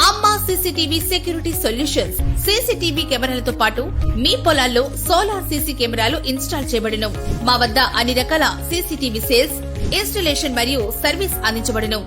అమ్మా CCTV security solutions. CCTV కెమెరాలతో పాటు మీ పొలాల్లో సోలార్ సీసీ కెమెరాలు ఇన్స్టాల్ చేయబడును. మా వద్ద అన్ని రకాల సీసీటీవీ సేల్స్ ఇన్స్టలేషన్ మరియు సర్వీస్ అందించబడును.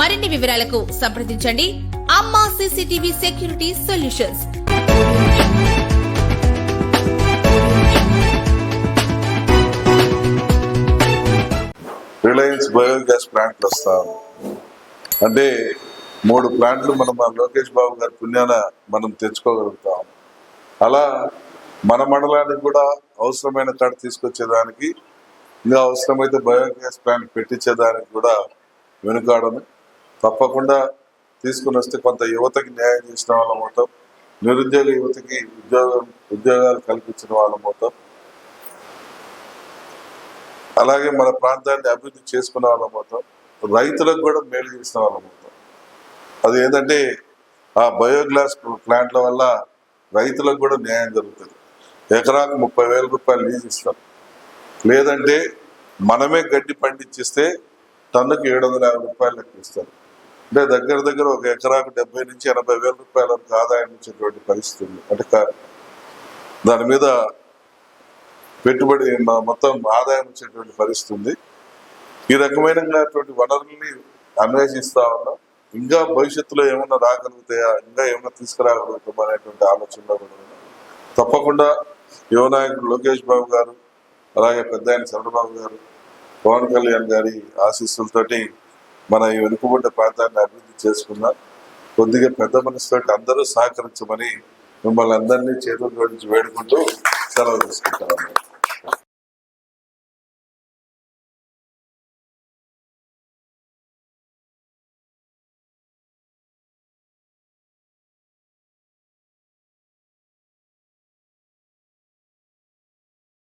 మరిన్ని వివరాలకు సంప్రదించండి. Amma CCTV security solutions. Reliance biogas ప్లాంట్లు వస్తా అంటే మూడు ప్లాంట్లు మనం మన లోకేష్ బాబు గారి పుణ్యాన మనం తెచ్చుకోగలుగుతాం. అలా మన మండలానికి కూడా అవసరమైన కాడ తీసుకొచ్చేదానికి ఇంకా అవసరమైతే బయోగ్యాస్ ప్లాంట్ పెట్టించేదానికి కూడా వెనుకాడను. తప్పకుండా తీసుకుని వస్తే కొంత యువతకి న్యాయం చేసిన వాళ్ళం అవుతాం. నిరుద్యోగ యువతకి ఉద్యోగం ఉద్యోగాలు కల్పించిన వాళ్ళం అవుతాం. అలాగే మన ప్రాంతాన్ని అభివృద్ధి చేసుకున్న వాళ్ళం అవుతాం. రైతులకు కూడా మేలు చేసిన వాళ్ళం అవుతాం. అది ఏంటంటే ఆ బయోగ్లాస్ ప్లాంట్ల వల్ల రైతులకు కూడా న్యాయం జరుగుతుంది. ఎకరాకు ముప్పై వేల రూపాయలు లీజ్ ఇస్తాం. లేదంటే మనమే గడ్డి పండించిస్తే టన్నుకి ఏడు వందల యాభై రూపాయలు లెక్క ఇస్తారు. అంటే దగ్గర దగ్గర ఒక ఎకరాకు డెబ్బై నుంచి ఎనభై వేల రూపాయల వరకు ఆదాయం ఇచ్చేటువంటి పరిస్థితి ఉంది. అంటే దాని మీద పెట్టుబడి మొత్తం ఆదాయం వచ్చేటువంటి పరిస్థితి ఉంది. ఈ రకమైనటువంటి వనరుల్ని అన్వేషిస్తా ఉన్నాం. ఇంకా భవిష్యత్తులో ఏమన్నా రాగలుగుతాయా? ఇంకా ఏమన్నా తీసుకురాగలుగుతామా అనేటువంటి ఆలోచనలో కూడా తప్పకుండా యువనాయకుడు లోకేష్ బాబు గారు అలాగే పెద్ద ఆయన చంద్రబాబు గారు పవన్ కళ్యాణ్ గారి ఆశీస్సులతోటి మన ఈ వెనుకబడ్డ ప్రాంతాన్ని అభివృద్ధి చేసుకున్నా కొద్దిగా పెద్ద మనసుతోటి అందరూ సహకరించమని మిమ్మల్ని అందరినీ చేతులు జోడించి వేడుకుంటూ సెలవు తీసుకుంటాను